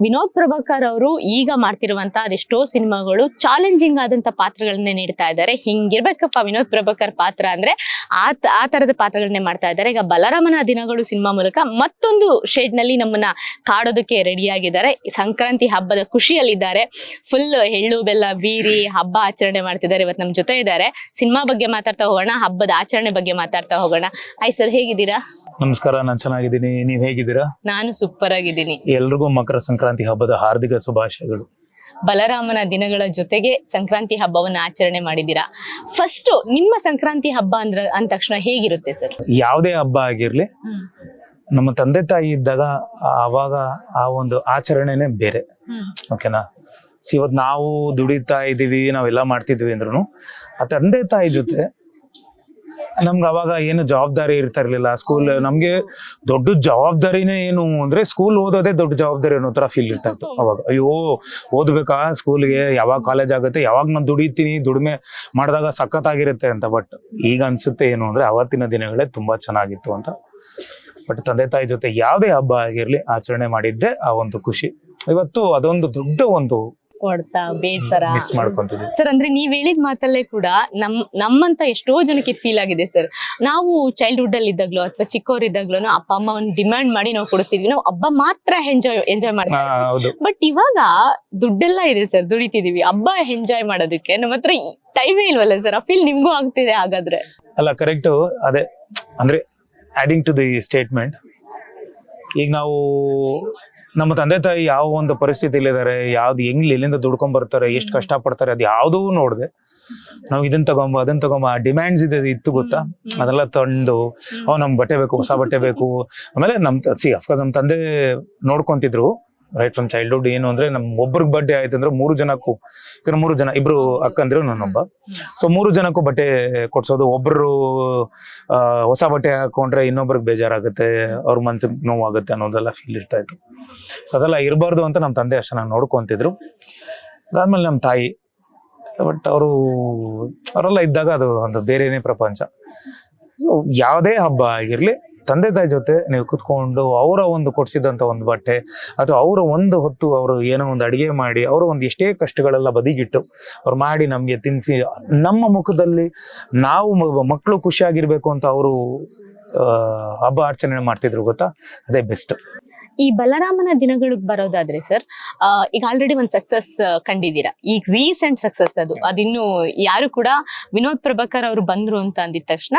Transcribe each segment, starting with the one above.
ವಿನೋದ್ ಪ್ರಭಾಕರ್ ಅವರು ಈಗ ಮಾಡ್ತಿರುವಂತ ಅದೆಷ್ಟೋ ಸಿನಿಮಾಗಳು ಚಾಲೆಂಜಿಂಗ್ ಆದಂತ ಪಾತ್ರಗಳನ್ನೇ ನೀಡ್ತಾ ಇದ್ದಾರೆ. ಹಿಂಗಿರ್ಬೇಕಪ್ಪ ವಿನೋದ್ ಪ್ರಭಾಕರ್ ಪಾತ್ರ ಅಂದ್ರೆ ಆ ಆ ತರದ ಪಾತ್ರಗಳನ್ನೇ ಮಾಡ್ತಾ ಇದ್ದಾರೆ. ಈಗ ಬಲರಾಮನ ದಿನಗಳು ಸಿನಿಮಾ ಮೂಲಕ ಮತ್ತೊಂದು ಶೇಡ್ನಲ್ಲಿ ನಮ್ಮನ್ನ ಕಾಡೋದಕ್ಕೆ ರೆಡಿ ಆಗಿದ್ದಾರೆ. ಸಂಕ್ರಾಂತಿ ಹಬ್ಬದ ಖುಷಿಯಲ್ಲಿದ್ದಾರೆ. ಫುಲ್ ಎಳ್ಳು, ಬೆಲ್ಲ, ಬೀರಿ, ಹಬ್ಬ ಆಚರಣೆ ಮಾಡ್ತಿದ್ದಾರೆ ಇವತ್ತು ನಮ್ಮ ಜೊತೆ ಇದ್ದಾರೆ. ಸಿನಿಮಾ ಬಗ್ಗೆ ಮಾತಾಡ್ತಾ ಹೋಗೋಣ, ಹಬ್ಬದ ಆಚರಣೆ ಬಗ್ಗೆ ಮಾತಾಡ್ತಾ ಹೋಗೋಣ. ಆಯ್ ಸರ್ ಹೇಗಿದ್ದೀರಾ? ನಮಸ್ಕಾರ ನಾನು ಚೆನ್ನಾಗಿದ್ದೀನಿ. ನೀವ್ ಹೇಗಿದ್ದೀರಾ? ನಾನು ಸೂಪರ್ ಆಗಿದ್ದೀನಿ. ಎಲ್ರಿಗೂ ಮಕರ ಸಂಕ್ರಾಂತಿ ಹಬ್ಬದ ಹಾರ್ದಿಕ ಶುಭಾಶಯಗಳು. ಬಲರಾಮನ ದಿನಗಳ ಜೊತೆಗೆ ಸಂಕ್ರಾಂತಿ ಹಬ್ಬವನ್ನ ಆಚರಣೆ ಮಾಡಿದ್ದೀರಾ? ಫಸ್ಟ್ ನಿಮ್ಮ ಸಂಕ್ರಾಂತಿ ಹಬ್ಬ ಅಂದ್ರ ಅಂದ ತಕ್ಷಣ ಹೇಗಿರುತ್ತೆ ಸರ್ ಯಾವುದೇ ಹಬ್ಬ ಆಗಿರ್ಲಿ ನಮ್ಮ ತಂದೆ ತಾಯಿ ಇದ್ದಾಗ ಅವಾಗ ಆ ಒಂದು ಆಚರಣೆನೇ ಬೇರೆ. ಓಕೆನಾ ಇವತ್ ಇವತ್ತು ನಾವು ದುಡಿತಾ ಇದೀವಿ ನಾವೆಲ್ಲ ಮಾಡ್ತಿದ್ವಿ ಅಂದ್ರೂ ಆ ತಂದೆ ತಾಯಿ ಜೊತೆ ನಮ್ಗೆ ಅವಾಗ ಏನು ಜವಾಬ್ದಾರಿ ಇರ್ತಾ ಇರ್ಲಿಲ್ಲ ಸ್ಕೂಲ್ ನಮ್ಗೆ ದೊಡ್ಡ ಜವಾಬ್ದಾರಿನೇ ಏನು ಅಂದ್ರೆ ಸ್ಕೂಲ್ ಓದೋದೇ ದೊಡ್ಡ ಜವಾಬ್ದಾರಿ ಅನ್ನೋ ತರ ಫೀಲ್ ಇರ್ತಾ ಇತ್ತು ಅವಾಗ. ಅಯ್ಯೋ, ಓದ್ಬೇಕಾ ಸ್ಕೂಲ್ಗೆ ಯಾವಾಗ ಕಾಲೇಜ್ ಆಗುತ್ತೆ? ಯಾವಾಗ ನಾನು ದುಡಿತೀನಿ? ದುಡಿಮೆ ಮಾಡಿದಾಗ ಸಖತ್ತಾಗಿರುತ್ತೆ ಅಂತ. ಬಟ್ ಈಗ ಅನ್ಸುತ್ತೆ ಏನು ಅಂದ್ರೆ ಅವತ್ತಿನ ದಿನಗಳೇ ತುಂಬಾ ಚೆನ್ನಾಗಿತ್ತು ಅಂತ. ಬಟ್ ತಂದೆ ತಾಯಿ ಜೊತೆ ಯಾವುದೇ ಹಬ್ಬ ಆಗಿರ್ಲಿ ಆಚರಣೆ ಮಾಡಿದ್ದೆ ಆ ಒಂದು ಖುಷಿ. ಇವತ್ತು ಅದೊಂದು ದೊಡ್ಡ ಒಂದು ಕೊಡ್ತಾ ಬೇಸರ. ಮಿಸ್ ಮಾಡ್ಕೊಂತಿದ್ವಿ ಸರ್ ಅಂದ್ರೆ ನೀವ್ ಹೇಳಿದ ಮಾತಲ್ಲೇ ಕೂಡ ನಮ್ ನಮ್ಮಂತ ಎಷ್ಟೋ ಜನಕ್ಕೆ ಫೀಲ್ ಆಗಿದೆ ಸರ್. ನಾವು ಚೈಲ್ಡ್ಹುಡ್ ಅಲ್ಲಿ ಇದ್ದಾಗ್ಲೋ ಅಥವಾ ಚಿಕ್ಕವರಿದ್ದಾಗ್ಲೂ ಅಪ್ಪ ಅಮ್ಮ ಒಂದು ಡಿಮ್ಯಾಂಡ್ ಮಾಡಿ ನಾವು ಕೊಡಿಸ್ತಿದ್ವಿ. ನಾವು ಹಬ್ಬ ಮಾತ್ರ ಎಂಜಾಯ್ ಎಂಜಾಯ್ ಮಾಡ್ತೀವಿ ಬಟ್ ಇವಾಗ ದುಡ್ಡೆಲ್ಲ ಇದೆ ಸರ್ ದುಡಿತಿದೀವಿ. ಹಬ್ಬ ಎಂಜಾಯ್ ಮಾಡೋದಕ್ಕೆ ನಮ್ಮ ಹತ್ರ ಟೈಮೇ ಇಲ್ವಲ್ಲ ಸರ್. ಆ ಫೀಲ್ ನಿಮ್ಗೂ ಆಗ್ತಿದೆ ಹಾಗಾದ್ರೆ. ಅಲ್ಲ ಕರೆಕ್ಟ್ ಅದೇ ಅಂದ್ರೆ ಆಡಿಂಗ್ ಟು ದಿ ಸ್ಟೇಟ್ಮೆಂಟ್ ಈಗ ನಾವು ನಮ್ಮ ತಂದೆ ತಾಯಿ ಯಾವ ಒಂದು ಪರಿಸ್ಥಿತಿಲಿ ಇದ್ದಾರೆ ಯಾವ್ದು ಹೆಂಗ್ ಎಲ್ಲಿಂದ ದುಡ್ಕೊಂಡ್ ಬರ್ತಾರೆ ಎಷ್ಟು ಕಷ್ಟ ಪಡ್ತಾರೆ ಅದು ಯಾವುದೂ ನೋಡ್ದೆ. ನಾವು ಇದನ್ನ ತಗೊಂಬ ಅದನ್ನ ತಗೊಂಬ ಡಿಮ್ಯಾಂಡ್ಸ್ ಇದೆ ಇತ್ತು ಗೊತ್ತಾ? ಅದೆಲ್ಲ ತಂದು ಅವ್ ನಮ್ಗೆ ಬಟ್ಟೆ ಬೇಕು ಹೊಸ ಬಟ್ಟೆ ಬೇಕು. ಆಮೇಲೆ ನಮ್ ಸಿ ಅಫ್ಕೋರ್ಸ್ ನಮ್ಮ ತಂದೆ ನೋಡ್ಕೊಂತಿದ್ರು. ರೈಟ್ ಫ್ರಮ್ ಚೈಲ್ಡ್ಹುಡ್ ಏನು ಅಂದ್ರೆ ನಮ್ ಒಬ್ರಿಗೆ ಬಟ್ಟೆ ಆಯ್ತು ಅಂದ್ರೆ ಮೂರು ಜನಕ್ಕೂ ಯಾಕಂದ್ರೆ ಮೂರು ಜನ, ಇಬ್ರು ಅಕ್ಕಂದ್ರು ನಾನೊಬ್ಬ. ಸೊ ಮೂರು ಜನಕ್ಕೂ ಬಟ್ಟೆ ಕೊಡ್ಸೋದು, ಒಬ್ರು ಹೊಸ ಬಟ್ಟೆ ಹಾಕೊಂಡ್ರೆ ಇನ್ನೊಬ್ರಿಗೆ ಬೇಜಾರಾಗುತ್ತೆ, ಅವ್ರ ಮನ್ಸಿಗೆ ನೋವಾಗುತ್ತೆ ಅನ್ನೋದೆಲ್ಲ ಫೀಲ್ ಇರ್ತಾ ಇತ್ತು. ಸೊ ಅದೆಲ್ಲ ಇರಬಾರ್ದು ಅಂತ ನಮ್ಮ ತಂದೆ ಅಷ್ಟು ನೋಡ್ಕೊಂತಿದ್ರು. ಅದಾದ್ಮೇಲೆ ನಮ್ಮ ತಾಯಿ ಬಟ್ ಅವರು, ಅವರೆಲ್ಲ ಇದ್ದಾಗ ಅದು ಒಂದು ಬೇರೆನೇ ಪ್ರಪಂಚ. ಸೊ ಯಾವುದೇ ಹಬ್ಬ ಆಗಿರ್ಲಿ ತಂದೆ ತಾಯಿ ಜೊತೆ ನೀವು ಕುತ್ಕೊಂಡು ಅವರ ಒಂದು ಕೊಡಿಸಿದಂಥ ಒಂದು ಬಟ್ಟೆ ಅಥವಾ ಅವರ ಒಂದು ಹೊತ್ತು ಅವರು ಏನೋ ಒಂದು ಅಡಿಗೆ ಮಾಡಿ ಅವರ ಒಂದು ಎಷ್ಟೇ ಕಷ್ಟಗಳೆಲ್ಲ ಬದಿಗಿಟ್ಟು ಅವ್ರು ಮಾಡಿ ನಮಗೆ ತಿನ್ಸಿ, ನಮ್ಮ ಮುಖದಲ್ಲಿ ನಾವು ಮಕ್ಕಳು ಖುಷಿಯಾಗಿರ್ಬೇಕು ಅಂತ ಅವರು ಹಬ್ಬ ಆಚರಣೆ ಮಾಡ್ತಿದ್ರು ಗೊತ್ತಾ? ಅದೇ ಬೆಸ್ಟ್ ಈ ಬಲರಾಮನ ದಿನಗಳಿಗೆ ಬರೋದಾದ್ರೆ ಸರ್ ಈಗ ಆಲ್ರೆಡಿ ಒಂದು ಸಕ್ಸಸ್ ಕಂಡಿದ್ದೀರಾ? ಈಗ ರೀಸೆಂಟ್ ಸಕ್ಸಸ್ ಅದು. ಅದಿನ್ನು ಯಾರು ಕೂಡ ವಿನೋದ್ ಪ್ರಭಾಕರ್ ಅವರು ಬಂದ್ರು ಅಂತ ಅಂದಿದ ತಕ್ಷಣ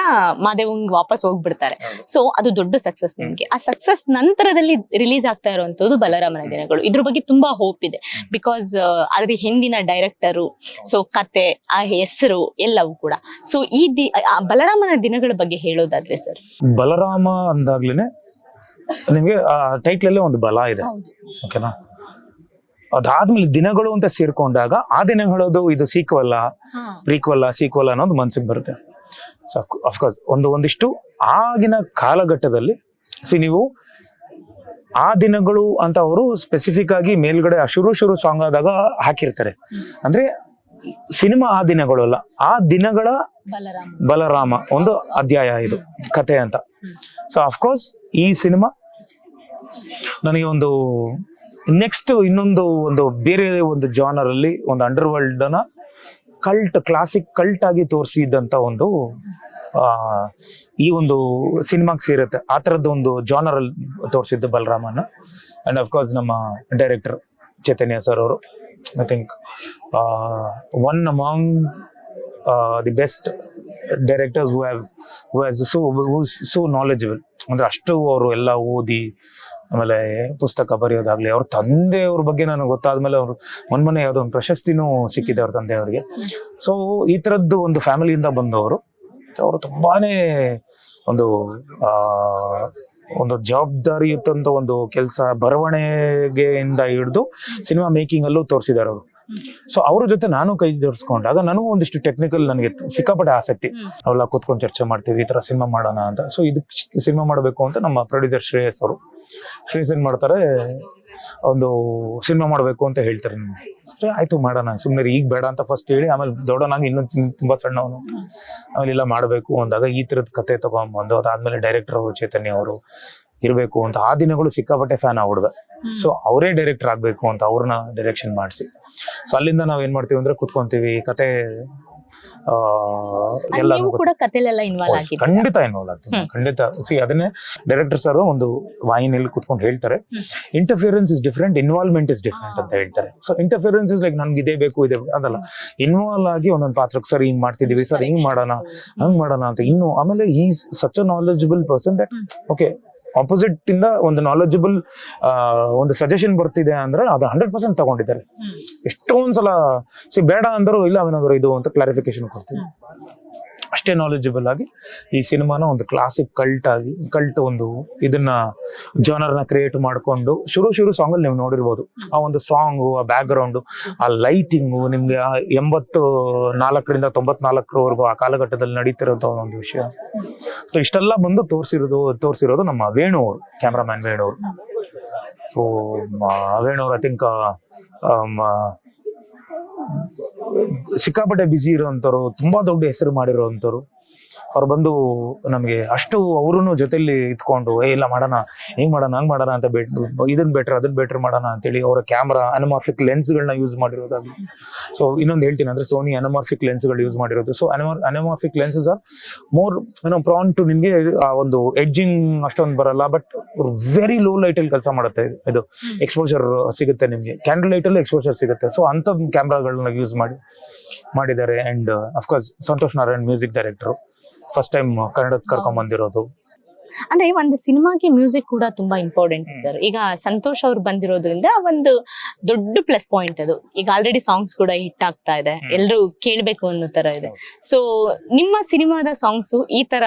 ಮಾದೇವಂಗ್ ವಾಪಸ್ ಹೋಗ್ಬಿಡ್ತಾರೆ. ಸೊ ಅದು ದೊಡ್ಡ ಸಕ್ಸಸ್ ನಿಮ್ಗೆ. ಆ ಸಕ್ಸಸ್ ನಂತರದಲ್ಲಿ ರಿಲೀಸ್ ಆಗ್ತಾ ಇರುವಂತದ್ದು ಬಲರಾಮನ ದಿನಗಳು. ಇದ್ರ ಬಗ್ಗೆ ತುಂಬಾ ಹೋಪ್ ಇದೆ. ಬಿಕಾಸ್ ಅದ್ರ ಹಿಂದಿನ ಡೈರೆಕ್ಟರು ಸೊ ಕತೆ ಆ ಹೆಸರು ಎಲ್ಲವೂ ಕೂಡ. ಸೊ ಈ ದಿ ಬಲರಾಮನ ದಿನಗಳ ಬಗ್ಗೆ ಹೇಳೋದಾದ್ರೆ ಸರ್ ಬಲರಾಮ ಅಂದಾಗ್ಲೇನೆ ನಿಮ್ಗೆ ಆ ಟೈಟ್ಲಲ್ಲೇ ಒಂದು ಬಲ ಇದೆ. ಓಕೆನಾ ಅದಾದ್ಮೇಲೆ ದಿನಗಳು ಅಂತ ಸೇರ್ಕೊಂಡಾಗ ಆ ದಿನಗಳದು ಇದು ಸೀಕ್ವಲ್ಲ ಪ್ರೀಕ್ವಲ್ಲ ಸೀಕ್ವಲ್ಲ ಅನ್ನೋದು ಮನ್ಸಿಗೆ ಬರುತ್ತೆ. ಸೊ ಅಫ್ಕೋರ್ಸ್ ಒಂದು ಒಂದಿಷ್ಟು ಆಗಿನ ಕಾಲಘಟ್ಟದಲ್ಲಿ ಸಿ ನೀವು ಆ ದಿನಗಳು ಅಂತ ಅವರು ಸ್ಪೆಸಿಫಿಕ್ ಆಗಿ ಮೇಲ್ಗಡೆ ಶುರು ಶುರು ಸಾಂಗ್ ಆದಾಗ ಹಾಕಿರ್ತಾರೆ. ಅಂದ್ರೆ ಸಿನಿಮಾ ಆ ದಿನಗಳಲ್ಲ ಆ ದಿನಗಳ ಬಲರಾಮ. ಒಂದು ಅಧ್ಯಾಯ ಇದು ಕತೆ ಅಂತ. ಸೊ ಅಫ್ಕೋರ್ಸ್ ಈ ಸಿನಿಮಾ ನನಗೆ ಒಂದು ನೆಕ್ಸ್ಟ್ ಇನ್ನೊಂದು ಒಂದು ಬೇರೆ ಒಂದು ಜಾನರ್ ಅಲ್ಲಿ ಒಂದು ಅಂಡರ್ ವರ್ಲ್ಡ್ನ ಕಲ್ಟ್ ಕ್ಲಾಸಿಕ್ ಕಲ್ಟ್ ಆಗಿ ತೋರಿಸಿದಂತ ಒಂದು ಆ, ಈ ಒಂದು ಸಿನಿಮಾಗೆ ಸೇರುತ್ತೆ. ಆ ಥರದ್ದು ಒಂದು ಜಾನರ್ ಅಲ್ಲಿ ತೋರಿಸಿದ್ದು ಬಲರಾಮನ. ಅಂಡ್ ಅಫ್ಕೋರ್ಸ್ ನಮ್ಮ ಡೈರೆಕ್ಟರ್ ಚೈತನ್ಯ ಸರ್ ಅವರು. I think one among the best directors have have has so who's so knowledgeable. ಅಂದ್ರೆ ಅಷ್ಟು ಅವರು ಎಲ್ಲ ಓದಿ, ಆಮೇಲೆ ಪುಸ್ತಕ ಬರೆಯೋದಾಗ್ಲಿ, ಅವ್ರ ತಂದೆಯವ್ರ ಬಗ್ಗೆ ನನಗೆ ಗೊತ್ತಾದ್ಮೇಲೆ ಅವರು ಮೊನ್ನೆ ಯಾವುದೋ ಒಂದು ಪ್ರಶಸ್ತಿನೂ ಸಿಕ್ಕಿದೆ ಅವ್ರ ತಂದೆಯವ್ರಿಗೆ. ಸೊ ಈ ಥರದ್ದು ಒಂದು ಫ್ಯಾಮಿಲಿಯಿಂದ ಬಂದವರು. ಅವರು ತುಂಬಾನೇ ಒಂದು ಒಂದು ಜವಾಬ್ದಾರಿಯುತಂತ ಒಂದು ಕೆಲಸ ಬರವಣಿಗೆಯಿಂದ ಹಿಡಿದು ಸಿನಿಮಾ ಮೇಕಿಂಗ್ ಅಲ್ಲೂ ತೋರಿಸಿದ್ದಾರೆ ಅವರು. ಸೊ ಅವ್ರ ಜೊತೆ ನಾನು ಕೈ ಜೋಡಿಸ್ಕೊಂಡಾಗ ನನಗೂ ಒಂದಿಷ್ಟು ಟೆಕ್ನಿಕಲ್ ನನಗೆ ಸಿಕ್ಕಾಪಟ್ಟೆ ಆಸಕ್ತಿ. ಅವೆಲ್ಲ ಕೂತ್ಕೊಂಡು ಚರ್ಚೆ ಮಾಡ್ತೀವಿ ಈ ತರ ಸಿನಿಮಾ ಮಾಡೋಣ ಅಂತ. ಸೊ ಇದಕ್ಕೆ ಸಿನಿಮಾ ಮಾಡಬೇಕು ಅಂತ ನಮ್ಮ ಪ್ರೊಡ್ಯೂಸರ್ ಶ್ರೇಯಸ್ ಅವರು. ಶ್ರೇಯಸ್ ಏನ್ ಮಾಡ್ತಾರೆ ಒಂದು ಸಿನಿಮಾ ಮಾಡಬೇಕು ಅಂತ ಹೇಳ್ತಾರೆ ನಮ್ಗೆ. ಸರಿ, ಆಯ್ತು ಮಾಡೋಣ ಸುಮ್ಮನೆ ಈಗ ಬೇಡ ಅಂತ ಫಸ್ಟ್ ಹೇಳಿ, ಆಮೇಲೆ ದೊಡ್ಡವನಾಗಿ ಇನ್ನೂ ತುಂಬ ಸಣ್ಣವನು. ಆಮೇಲೆ ಇಲ್ಲ ಮಾಡಬೇಕು ಅಂದಾಗ ಈ ಥರದ ಕತೆ ತಗೊಂಬಂದು ಅದಾದಮೇಲೆ ಡೈರೆಕ್ಟರ್ ಅವರು, ಚೈತನ್ಯ ಅವರು ಇರಬೇಕು ಅಂತ ಆ ದಿನಗಳು ಸಿಕ್ಕಾಪಟ್ಟೆ ಫ್ಯಾನ್ ಆ ಹುಡುಗ ಸೊ ಅವರೇ ಡೈರೆಕ್ಟರ್ ಆಗಬೇಕು ಅಂತ ಅವ್ರನ್ನ ಡೈರೆಕ್ಷನ್ ಮಾಡಿಸಿ. ಸೊ ಅಲ್ಲಿಂದ ನಾವು ಏನು ಮಾಡ್ತೀವಿ ಅಂದ್ರೆ ಕುತ್ಕೊಂತೀವಿ, ಕತೆ ಕೂಡ ಇನ್ವಾಲ್ವ್ ಖಂಡಿತ ಇನ್ವಾಲ್ವ್ ಆಗ್ತೀನಿ. ಖಂಡಿತ. ಸಿ ಅದನ್ನೇ ಡೈರೆಕ್ಟರ್ ಸರ್ ಒಂದು ವಾಹಿನಿಯಲ್ಲಿ ಕುತ್ಕೊಂಡು ಹೇಳ್ತಾರೆ. Interference is different involvement is different ಅಂತ ಹೇಳ್ತಾರೆ. ಸೊ ಇಂಟರ್ಫಿಯರೆನ್ಸ್ ಇಸ್ ಲೈಕ್ ನಮ್ಗೆ ಇದೇ ಬೇಕು ಇದೆ ಅದಲ್ಲ. ಇನ್ವಾಲ್ವ್ ಆಗಿ ಒಂದೊಂದು ಪಾತ್ರಕ್ಕೆ ಸರ್ ಹಿಂಗ್ ಮಾಡ್ತಿದೀವಿ ಸರ್ ಹಿಂಗ್ ಮಾಡೋಣ ಹಂಗ್ ಮಾಡೋಣ ಅಂತ. ಇನ್ನು ಆಮೇಲೆ is such a knowledgeable person that. Okay opposite ಇಂದ ಒಂದು ನಾಲೆಜಬಲ್ ಒಂದು ಸಜೆಷನ್ ಬರ್ತಿದೆ ಅಂದ್ರೆ ಅದು ಹಂಡ್ರೆಡ್ ಪರ್ಸೆಂಟ್ ತಗೊಂಡಿದ್ದಾರೆ. ಎಷ್ಟೊಂದ್ಸಲ ಸಿ ಬೇಡ ಅಂದರು ಇಲ್ಲ ಅವನಾದ್ರು ಇದು ಅಂತ ಕ್ಲಾರಿಫಿಕೇಶನ್ ಕೊಡ್ತೀವಿ ಅಷ್ಟೇ ನಾಲೆಜಬಲ್ ಆಗಿ ಈ ಸಿನಿಮಾನ ಒಂದು ಕ್ಲಾಸಿಕ್ ಕಲ್ಟ್ ಆಗಿ ಕಲ್ಟ್ ಒಂದು ಇದನ್ನ ಜಾನರ್ನ ಕ್ರಿಯೇಟ್ ಮಾಡ್ಕೊಂಡು ಶುರು ಶುರು ಸಾಂಗ್ ಅಲ್ಲಿ ನೀವು ನೋಡಿರ್ಬೋದು. ಆ ಒಂದು ಸಾಂಗು ಆ ಬ್ಯಾಕ್ ಗ್ರೌಂಡು ಆ ಲೈಟಿಂಗು ನಿಮ್ಗೆ ಎಂಬತ್ತು ನಾಲ್ಕರಿಂದ ತೊಂಬತ್ನಾಲ್ಕರವರೆಗೂ ಆ ಕಾಲಘಟ್ಟದಲ್ಲಿ ನಡೀತಿರೋಂಥ ಒಂದು ವಿಷಯ. ಸೊ ಇಷ್ಟೆಲ್ಲ ಬಂದು ತೋರಿಸಿರೋದು ತೋರಿಸಿರೋದು ನಮ್ಮ ವೇಣು ಅವರು ಕ್ಯಾಮ್ರಾಮ್ಯಾನ್ ವೇಣು ಅವರು ಸೊ ವೇಣು ಅವರು ಐ ಥಿಂಕ್ ಸಿಕ್ಕಾಪಟ್ಟೆ ಬ್ಯುಸಿ ಇರುವಂಥವ್ರು ತುಂಬಾ ದೊಡ್ಡ ಹೆಸರು ಮಾಡಿರೋಂಥವ್ರು ಅವ್ರು ಬಂದು ನಮಗೆ ಅಷ್ಟು ಅವ್ರೂ ಜೊತೆಲಿ ಇತ್ಕೊಂಡು, ಏ, ಇಲ್ಲ ಮಾಡೋಣ, ಹೆಂಗ್ ಮಾಡೋಣ, ಹಂಗೆ ಮಾಡೋಣ ಅಂತ ಬೆಟ್, ಇದನ್ ಬೆಟ್ರ್ ಅದನ್ನ ಬೆಟ್ರ್ ಮಾಡೋಣ ಅಂತೇಳಿ ಅವರ ಕ್ಯಾಮ್ರಾ ಅನಮಾರ್ಫಿಕ್ ಲೆನ್ಸ್ಗಳನ್ನ ಯೂಸ್ ಮಾಡಿರೋದಾಗ್ಲಿ. ಸೊ ಇನ್ನೊಂದು ಹೇಳ್ತೀನಿ ಅಂದ್ರೆ ಸೋನಿ ಅನಮಾರ್ಫಿಕ್ ಲೆನ್ಸ್ಗಳು ಯೂಸ್ ಮಾಡಿರೋದು. So ಅನಮಾರ್ anamorphic lenses are more ಏನೋ ಪ್ರಾನ್ ಟು ನಿಮಗೆ ಆ, ಒಂದು ಎಡ್ಜಿಂಗ್ ಅಷ್ಟೊಂದು ಬರಲ್ಲ ಬಟ್ ವೆರಿ ಲೋ ಲೈಟ್ ಅಲ್ಲಿ ಕೆಲಸ ಮಾಡುತ್ತೆ ಇದು. ಎಕ್ಸ್ಪೋಜರ್ ಸಿಗುತ್ತೆ ನಿಮಗೆ. ಕ್ಯಾಂಡಲ್ ಲೈಟಲ್ಲಿ ಅಲ್ಲಿ ಎಕ್ಸ್ಪೋಜರ್ ಸಿಗುತ್ತೆ. ಸೊ ಅಂತ ಕ್ಯಾಮ್ರಾಗಳನ್ನ ಯೂಸ್ ಮಾಡಿ, ಮಾಡಿದ್ದಾರೆ. And of course Santhosh Narayan music director first time ಕನ್ನಡಕ್ಕೆ ಕರ್ಕೊಂಡ್ ಬಂದಿರೋದು. ಅಂದ್ರೆ ಒಂದು ಸಿನಿಮಾಗೆ ಮ್ಯೂಸಿಕ್ ಕೂಡ ತುಂಬಾ ಇಂಪಾರ್ಟೆಂಟ್ ಸರ್. ಈಗ ಸಂತೋಷ್ ಅವ್ರು ಬಂದಿರೋದ್ರಿಂದ ಒಂದು ದೊಡ್ಡ ಪ್ಲಸ್ ಪಾಯಿಂಟ್ ಅದು. ಈಗ ಆಲ್ರೆಡಿ ಸಾಂಗ್ಸ್ ಕೂಡ ಹಿಟ್ ಆಗ್ತಾ ಇದೆ. ಎಲ್ರು ಕೇಳ್ಬೇಕು ಅನ್ನೋ ತರ ಇದೆ. ಸೊ ನಿಮ್ಮ ಸಿನಿಮಾದ ಸಾಂಗ್ಸ್ ಈ ತರ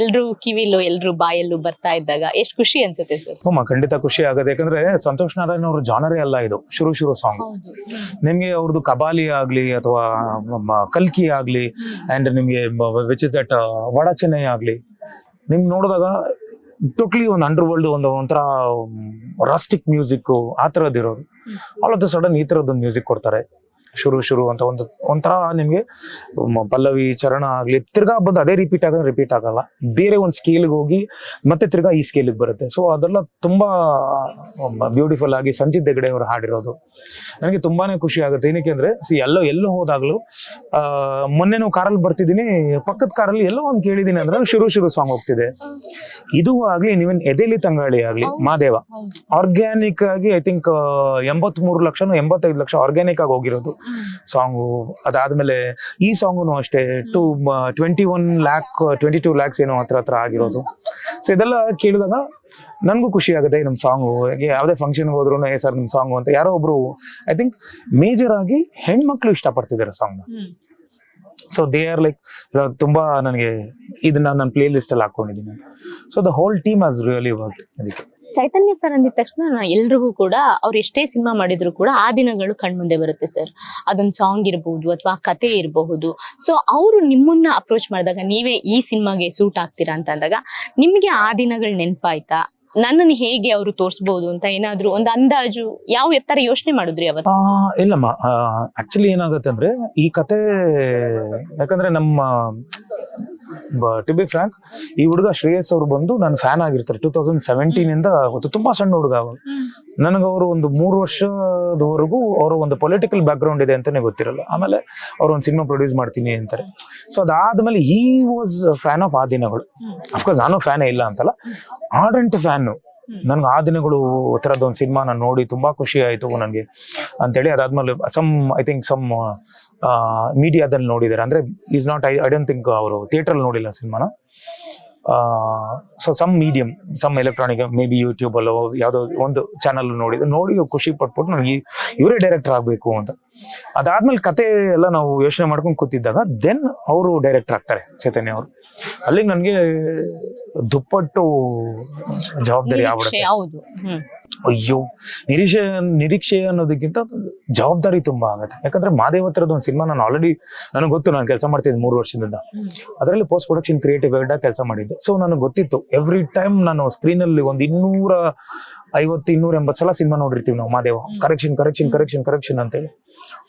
ಎಲ್ರು ಕಿವಿಲು ಎಲ್ರು ಬಾಯಲ್ಲೂ ಬರ್ತಾ ಇದ್ದಾಗ ಎಷ್ಟು ಖುಷಿ ಅನ್ಸುತ್ತೆ ಸರ್? ಹ್ಮ್ ಖಂಡಿತ ಖುಷಿ ಆಗುತ್ತೆ. ಯಾಕಂದ್ರೆ ಸಂತೋಷ್ ನಾರಾಯಣ್ ಅವ್ರ ಜಾನರೇ ಅಲ್ಲ ಇದು. ಶುರು ಶುರು ಸಾಂಗ್ ನಿಮ್ಗೆ ಅವ್ರದ್ದು ಕಬಾಲಿ ಆಗ್ಲಿ ಅಥವಾ ಕಲ್ಕಿ ಆಗ್ಲಿ ಅಂಡ್ ನಿಮ್ಗೆ which is that Vada Chennai ಆಗ್ಲಿ. ನಿಮ್ ನೋಡಿದಾಗ ಟೋಟ್ಲಿ ಒಂದು ಅಂಡರ್ ವರ್ಲ್ಡ್ ಒಂದು ಒಂಥರ ರಾಸ್ಟಿಕ್ ಮ್ಯೂಸಿಕ್ ಆ ಥರದ್ದು ಇರೋದು. ಆಲ್ ಆಫ್ ದ ಸಡನ್ ಈ ಥರದ್ದು ಮ್ಯೂಸಿಕ್ ಕೊಡ್ತಾರೆ ಶುರು ಶುರು ಅಂತ ಒಂದು ಒಂಥರ ನಿಮ್ಗೆ ಪಲ್ಲವಿ ಚರಣ ಆಗ್ಲಿ ತಿರ್ಗಾ ಬಂದು ಅದೇ ರಿಪೀಟ್ ಆಗೋದು ರಿಪೀಟ್ ಆಗಲ್ಲ. ಬೇರೆ ಒಂದು ಸ್ಕೇಲ್ಗೆ ಹೋಗಿ ಮತ್ತೆ ತಿರ್ಗಾ ಈ ಸ್ಕೇಲಿಗೆ ಬರುತ್ತೆ. ಸೊ ಅದೆಲ್ಲ ತುಂಬಾ ಬ್ಯೂಟಿಫುಲ್ ಆಗಿ ಸಂಜಿತ್ ಹೆಗಡೆ ಅವರು ಹಾಡಿರೋದು. ನನಗೆ ತುಂಬಾನೇ ಖುಷಿ ಆಗುತ್ತೆ. ಏನಕ್ಕೆ ಅಂದ್ರೆ ಸಿ ಎಲ್ಲೋ ಎಲ್ಲೋ ಹೋದಾಗ್ಲೂ ಆ ಮೊನ್ನೆ ನಾವು ಕಾರಲ್ಲಿ ಬರ್ತಿದ್ದೀನಿ ಪಕ್ಕದ ಕಾರಲ್ಲಿ ಎಲ್ಲೋ ಒಂದು ಕೇಳಿದೀನಿ ಅಂದ್ರೆ ಶುರು ಶುರು ಸಾಂಗ್ ಹೋಗ್ತಿದೆ. ಇದು ಆಗ್ಲಿ ನೀವೇನ್ ಎದೆಲಿ ತಂಗಾಳಿ ಆಗ್ಲಿ. ಮಾದೇವ ಆರ್ಗ್ಯಾನಿಕ್ ಆಗಿ ಐ ಥಿಂಕ್ ಎಂಬತ್ಮೂರು ಮೂರು ಲಕ್ಷನೋ ಎಂಬತ್ತೈದು ಲಕ್ಷ ಆರ್ಗ್ಯಾನಿಕ್ ಆಗಿ ಹೋಗಿರೋದು. ಸಾಂಗು ಅದಾದ್ಮೇಲೆ ಈ ಸಾಂಗುನು ಅಷ್ಟೇ two twenty one lakh twenty two lakhs ಏನೋ ಹತ್ರ ಹತ್ರ ಆಗಿರೋದು. ಸೊ ಇದೆಲ್ಲ ಕೇಳಿದಾಗ ನನಗೂ ಖುಷಿ ಆಗುತ್ತೆ ನಮ್ಮ ಸಾಂಗು. ಯಾವುದೇ ಫಂಕ್ಷನ್ ಹೋದ್ರು ಏ ಸರ್ ನಿಮ್ಮ ಸಾಂಗು ಅಂತ ಯಾರೋ ಒಬ್ರು ಐ ಥಿಂಕ್ ಮೇಜರ್ ಆಗಿ ಹೆಣ್ಮಕ್ಳು ಇಷ್ಟಪಡ್ತಿದ್ದಾರೆ ಸಾಂಗ್ನ. ಸೊ ದೇ ಆರ್ ಲೈಕ್ ತುಂಬಾ ನನಗೆ ಇದನ್ನ ನನ್ನ ಪ್ಲೇ ಲಿಸ್ಟ್ ಅಲ್ಲಿ ಹಾಕೊಂಡಿದ್ದೀನಿ so the whole team has really work ಅದಕ್ಕೆ. ಚೈತನ್ಯ ಸರ್ ಅಂದಿದ ತಕ್ಷಣ ಎಲ್ರಿಗೂ ಕೂಡ ಅವ್ರು ಎಷ್ಟೇ ಸಿನಿಮಾ ಮಾಡಿದ್ರು ಕೂಡ ಆ ದಿನಗಳು ಕಣ್ಮುಂದೆ ಬರುತ್ತೆ ಸರ್. ಅದೊಂದು ಸಾಂಗ್ ಇರಬಹುದು ಅಥವಾ ಕತೆ ಇರಬಹುದು. ಸೊ ಅವರು ನಿಮ್ಮನ್ನ ಅಪ್ರೋಚ್ ಮಾಡಿದಾಗ ನೀವೇ ಈ ಸಿನಿಮಾಗೆ ಸೂಟ್ ಆಗ್ತೀರಾ ಅಂತ ಅಂದಾಗ ನಿಮ್ಗೆ ಆ ದಿನಗಳು ನೆನಪಾಯ್ತಾ? ನನ್ನನ್ನು ಹೇಗೆ ಅವರು ತೋರಿಸಬಹುದು ಅಂತ ಏನಾದ್ರು ಒಂದು ಅಂದಾಜು ಯಾವ ಎತ್ತರ ಯೋಚನೆ ಮಾಡಿದ್ರಿ ಅವತ್ತು? ಇಲ್ಲಮ್ಮ. ಆಕ್ಚುಲಿ ಏನಾಗುತ್ತೆ ಅಂದ್ರೆ ಈ ಕತೆ ಯಾಕಂದ್ರೆ ನಮ್ಮ ಟು ಬಿ ಫ್ರಾಂಕ್ ಈ ಹುಡುಗ ಶ್ರೇಯಸ್ ಅವ್ರು ಬಂದು ನನ್ನ ಫ್ಯಾನ್ ಆಗಿರ್ತಾರೆ. ಟೂ ತೌಸಂಡ್ ಸೆವೆಂಟೀನ್ ಇಂದ ಅವತ್ತು ತುಂಬಾ ಸಣ್ಣ ಹುಡುಗ ಅವರು ನನಗೆ ಅವರು ಒಂದು ಮೂರು ವರ್ಷದವರೆಗೂ ಅವರು ಒಂದು ಪೊಲಿಟಿಕಲ್ ಬ್ಯಾಕ್ ಗ್ರೌಂಡ್ ಇದೆ ಅಂತಾನೆ ಗೊತ್ತಿರಲ್ಲ. ಆಮೇಲೆ ಅವ್ರು ಒಂದು ಸಿನಿಮಾ ಪ್ರೊಡ್ಯೂಸ್ ಮಾಡ್ತೀನಿ ಅಂತಾರೆ. ಸೊ ಅದಾದ್ಮೇಲೆ ಈ ವಾಸ್ ಫ್ಯಾನ್ ಆಫ್ ಆ ದಿನಗಳು. ಅಫ್ಕೋರ್ಸ್ ನಾನು ಫ್ಯಾನೇ ಇಲ್ಲ ಅಂತಲ್ಲ. ಆರ್ಡೆಂಟ್ ಫ್ಯಾನ್ ನನ್ಗೆ ಆ ದಿನಗಳು ಥರದ್ದು ಒಂದು ಸಿನಿಮಾ ನಾನು ನೋಡಿ ತುಂಬಾ ಖುಷಿ ಆಯಿತು ನನಗೆ. ಅಂತೇಳಿ ಅದಾದ್ಮೇಲೆ ಸಮ್ ಐ ಥಿಂಕ್ ಸಮ್ ಮೀಡಿಯಾದಲ್ಲಿ ನೋಡಿದ್ದಾರೆ. ಅಂದರೆ is not I I don't think ಅವರು ಥಿಯೇಟ್ರಲ್ಲಿ ನೋಡಿಲ್ಲ ಸಿನಿಮಾನ. So some medium some electronic maybe YouTube ಅಲ್ಲೋ ಯಾವುದೋ ಒಂದು ಚಾನಲ್ ನೋಡಿ ನೋಡಿ ಖುಷಿ ಪಟ್ಬಿಟ್ಟು ನನಗೆ ಇವರೇ ಡೈರೆಕ್ಟರ್ ಆಗಬೇಕು ಅಂತ. ಅದಾದ್ಮೇಲೆ ಕತೆ ಎಲ್ಲ ನಾವು ಯೋಚನೆ ಮಾಡ್ಕೊಂಡು ಕೂತಿದ್ದಾಗ ದೆನ್ ಅವರು ಡೈರೆಕ್ಟರ್ ಆಗ್ತಾರೆ ಚೈತನ್ಯ ಅವರು. ಅಲ್ಲಿಗೆ ನನಗೆ ದುಪ್ಪಟ್ಟು ಜವಾಬ್ದಾರಿ ಆಗ್ಬಿಡುತ್ತೆ. ಅಯ್ಯೋ ನಿರೀಕ್ಷೆ ನಿರೀಕ್ಷೆ ಅನ್ನೋದಕ್ಕಿಂತ ಜವಾಬ್ದಾರಿ ತುಂಬಾ ಆಗುತ್ತೆ. ಯಾಕಂದ್ರೆ ಮಾದೇವ ಹತ್ರದ ಒಂದು ಸಿನಿಮಾ ನಾನು ಆಲ್ರೆಡಿ ನನಗೆ ಗೊತ್ತು ನಾನು ಕೆಲಸ ಮಾಡ್ತಿದ್ದೆ ಮೂರು ವರ್ಷದಿಂದ. ಅದರಲ್ಲಿ ಪೋಸ್ಟ್ ಪ್ರೊಡಕ್ಷನ್ ಕ್ರಿಯೇಟಿವ್ ಆಗಿ ಕೆಲಸ ಮಾಡಿದ್ದೆ. ಸೊ ನನಗೆ ಗೊತ್ತಿತ್ತು ಎವ್ರಿ ಟೈಮ್ ನಾನು ಸ್ಕ್ರೀನ್ ಅಲ್ಲಿ ಒಂದು ಇನ್ನೂರ ಐವತ್ತು ಇನ್ನೂರ ಎಂಬತ್ತು ಸಲ ಸಿನಿಮಾ ನೋಡಿರ್ತೀವಿ ನಾವು Madeva. Correction correction correction correction correction ಅಂತೇಳಿ.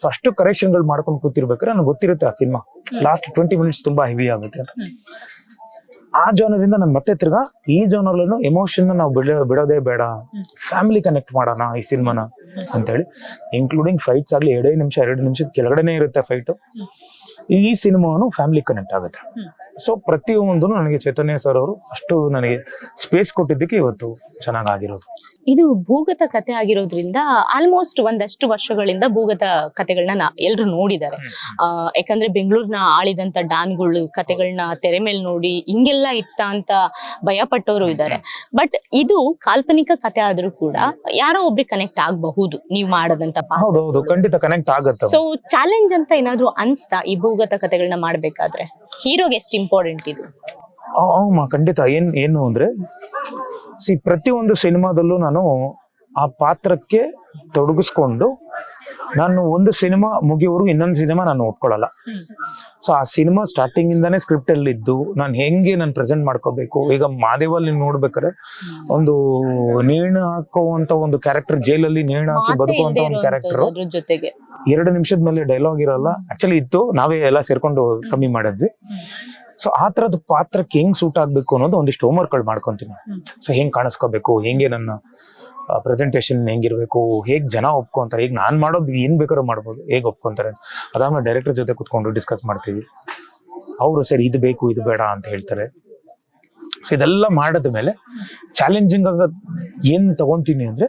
ಸೊ ಅಷ್ಟು ಕರೆಕ್ಷನ್ಗಳು ಮಾಡ್ಕೊಂಡು ಕೂತಿರ್ಬೇಕಾದ್ರೆ ನನಗೆ ಗೊತ್ತಿರುತ್ತೆ ಆ ಸಿನಿಮಾ. ಲಾಸ್ಟ್ ಟ್ವೆಂಟಿ ಮಿನಿಟ್ಸ್ ತುಂಬಾ ಹೆವಿ ಆಗುತ್ತೆ ಅಂತ. ಆ ಜೋನರಿಂದ ನಾನು ಮತ್ತೆ ತಿರ್ಗಾ ಈ ಜೋನರ್ಲೂ ಎಮೋಷನ್ ನಾವು ಬಿಡ ಬಿಡೋದೇ ಬೇಡ. ಫ್ಯಾಮಿಲಿ ಕನೆಕ್ಟ್ ಮಾಡೋಣ ಈ ಸಿನಿಮಾನ ಅಂತೇಳಿ. ಇನ್ಕ್ಲೂಡಿಂಗ್ ಫೈಟ್ಸ್ ಆಗ್ಲಿ ಎರಡೇ ನಿಮಿಷ ಎರಡು ನಿಮಿಷದ ಕೆಳಗಡೆನೆ ಇರುತ್ತೆ ಫೈಟ್ ಈ ಸಿನಿಮಾನು ಫ್ಯಾಮಿಲಿ ಕನೆಕ್ಟ್ ಆಗುತ್ತೆ. ಸೊ ಪ್ರತಿಯೊಂದು ನನಗೆ ಚೈತನ್ಯ ಸರ್ ಅವರು ಅಷ್ಟು ನನಗೆ ಸ್ಪೇಸ್ ಕೊಟ್ಟಿದ್ದಕ್ಕೆ ಇವತ್ತು ಚೆನ್ನಾಗಿರೋದು ಇದು ಭೂಗತ ಕತೆ ಆಗಿರೋದ್ರಿಂದ ಆಲ್ಮೋಸ್ಟ್ ಒಂದಷ್ಟು ವರ್ಷಗಳಿಂದ ಭೂಗತ ಕತೆಗಳನ್ನ ಎಲ್ರು ನೋಡಿದ್ದಾರೆ. ಯಾಕಂದ್ರೆ ಬೆಂಗಳೂರಿನ ಆಳಿದಂತ ಡಾನ್ಗಳು ಕತೆಗಳನ್ನ ತೆರೆ ಮೇಲೆ ನೋಡಿ ಹಿಂಗೆಲ್ಲ ಇತ್ತ ಅಂತ ಭಯ ಪಟ್ಟವರು ಇದ್ದಾರೆ ಬಟ್ ಇದು ಕಾಲ್ಪನಿಕ ಕತೆ ಆದ್ರೂ ಕೂಡ ಯಾರೋ ಒಬ್ರಿಗೆ ಕನೆಕ್ಟ್ ಆಗಬಹುದು ನೀವು ಮಾಡದಂತ ಹೌದು ಖಂಡಿತ ಕನೆಕ್ಟ್ ಆಗುತ್ತೆ ಸೊ ಚಾಲೆಂಜ್ ಅಂತ ಏನಾದ್ರು ಅನ್ಸ್ತಾ ಈ ಭೂಗತ ಕಥೆಗಳನ್ನ ಮಾಡ್ಬೇಕಾದ್ರೆ? ಹೀರೋಗೆ ಎಷ್ಟು ಇಂಪಾರ್ಟೆಂಟ್ ಇದು? ಖಂಡಿತ. ಏನ್, ಏನು ಅಂದ್ರೆ ಸಿ ಪ್ರತಿಯೊಂದು ಸಿನಿಮಾದಲ್ಲೂ ನಾನು ಆ ಪಾತ್ರಕ್ಕೆ ತೊಡಗಿಸ್ಕೊಂಡು ನಾನು ಒಂದು ಸಿನಿಮಾ ಮುಗಿಯೋವರೆಗೂ ಇನ್ನೊಂದು ಸಿನಿಮಾ ನಾನು ಒಪ್ಕೊಳ್ಳಲ್ಲ. ಸೊ ಆ ಸಿನಿಮಾ ಸ್ಟಾರ್ಟಿಂಗ್ ಇಂದಾನೆ ಸ್ಕ್ರಿಪ್ಟ್ ಅಲ್ಲಿ ಇದ್ದು ನಾನು ಹೆಂಗೆ ನಾನು ಪ್ರೆಸೆಂಟ್ ಮಾಡ್ಕೋಬೇಕು? ಈಗ ಮಾದೇವಲ್ಲಿ ನೋಡ್ಬೇಕಾರೆ ಒಂದು ನೇಣು ಹಾಕುವಂತ ಒಂದು ಕ್ಯಾರೆಕ್ಟರ್ ಜೈಲಲ್ಲಿ ನೇಣು ಹಾಕಿ ಬದುಕುವಂತ ಒಂದು ಕ್ಯಾರೆಕ್ಟರ್ ಜೊತೆಗೆ. ಎರಡು ನಿಮಿಷದ ಮೇಲೆ ಡೈಲಾಗ್ ಇರಲ್ಲ. ಆಕ್ಚುಲಿ ಇತ್ತು ನಾವೇ ಎಲ್ಲ ಸೇರ್ಕೊಂಡು ಕಮ್ಮಿ ಮಾಡಿದ್ವಿ. ಸೊ ಆ ತರದ ಪಾತ್ರಕ್ಕೆ ಹೆಂಗ್ ಸೂಟ್ ಆಗ್ಬೇಕು ಅನ್ನೋದು ಒಂದಿಷ್ಟು ಹೋಮ್ವರ್ಕ್ಗಳು ಮಾಡ್ಕೊಂತೀನಿ ಹ್ಮ್. ಸೊ ಹೆಂಗ್ ಕಾಣಿಸ್ಕೋಬೇಕು? ಹೆಂಗೆ ನನ್ನ ಪ್ರೆಸೆಂಟೇಷನ್ ಹೆಂಗಿರ್ಬೇಕು ಹೇಗೆ ಜನ ಒಪ್ಕೊಂತಾರೆ ಈಗ ನಾನು ಮಾಡೋದು ಏನು ಬೇಕಾದ್ರೂ ಮಾಡ್ಬೋದು ಹೇಗೆ ಒಪ್ಕೊಂತಾರೆ ಅಂತ. ಅದಾದ್ಮೇಲೆ ಡೈರೆಕ್ಟರ್ ಜೊತೆ ಕುತ್ಕೊಂಡು ಡಿಸ್ಕಸ್ ಮಾಡ್ತೀವಿ. ಅವರು ಸರಿ ಇದು ಬೇಕು ಇದು ಬೇಡ ಅಂತ ಹೇಳ್ತಾರೆ. ಸೊ ಇದೆಲ್ಲ ಮಾಡಿದ ಮೇಲೆ ಚಾಲೆಂಜಿಂಗ್ ಆಗ ಏನು ತಗೊಂತೀನಿ ಅಂದ್ರೆ